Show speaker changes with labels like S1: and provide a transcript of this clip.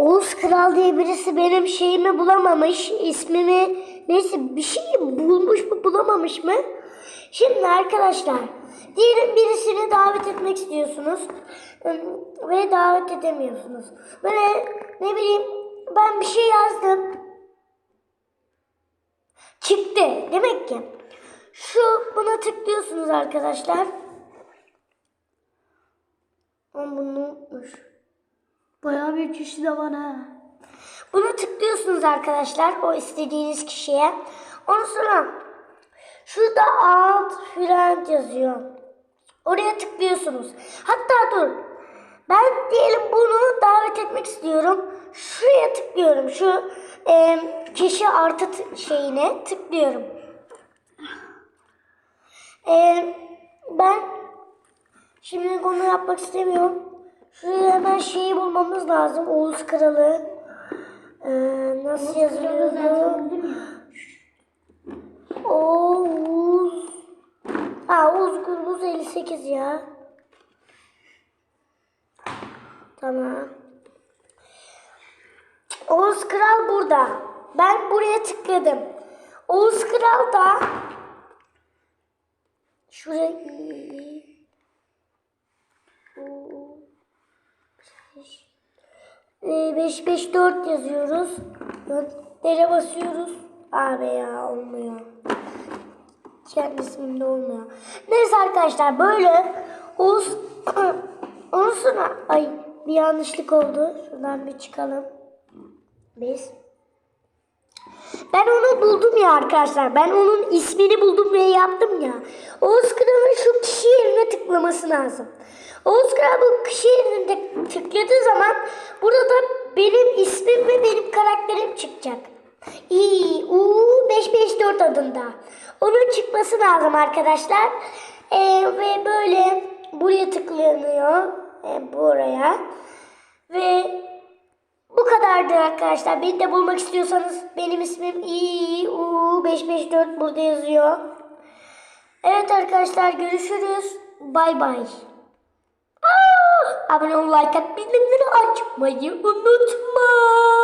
S1: Oğuz Kral diye birisi benim şeyimi bulamamış, ismimi neyse bir şey bulmuş mu bulamamış mı? Şimdi arkadaşlar diyelim birisini davet etmek istiyorsunuz ve davet edemiyorsunuz. Böyle ne bileyim ben bir şey yazdım. Çıktı demek ki. Şu buna tıklıyorsunuz arkadaşlar. Ama bunu unutmuş.
S2: Bayağı bir kişi de var ha.
S1: Bunu tıklıyorsunuz arkadaşlar o istediğiniz kişiye. Ondan sonra şurada alt friend yazıyor. Oraya tıklıyorsunuz. Hatta dur. Ben diyelim bunu davet etmek istiyorum. Şuraya tıklıyorum. Şu e, kişi artı şeyine tıklıyorum. E, ben şimdi onu yapmak istemiyorum. Şuraya hemen şeyi bulmamız lazım. Oğuz Kralı. Ee, nasıl yazılıyordu? Oğuz. Ha Oğuz Gürbüz 58 ya. Tamam. Oğuz Kral burada. Ben buraya tıkladım. Oğuz Kral da şuraya 554 yazıyoruz. Dere basıyoruz. Abi ya olmuyor. Kendi ismimde olmuyor. Neyse arkadaşlar böyle Oğuz sonra ay bir yanlışlık oldu. Şuradan bir çıkalım. Biz. Ben onu buldum ya arkadaşlar. Ben onun ismini buldum ve yaptım ya. Oğuz Kral'ın şu kişi yerine tıklaması lazım. Oğuz Kral bu kişi yerine tıkladığı zaman burada benim ismim ve benim karakterim çıkacak. İ U 554 adında. Onun çıkması lazım arkadaşlar. Ee, ve böyle buraya tıklanıyor. Ee, buraya. Ve bu kadardı arkadaşlar. Beni de bulmak istiyorsanız benim ismim İU 554 burada yazıyor. Evet arkadaşlar görüşürüz. Bay bay. Abone ol, like at, bildirimleri açmayı unutma.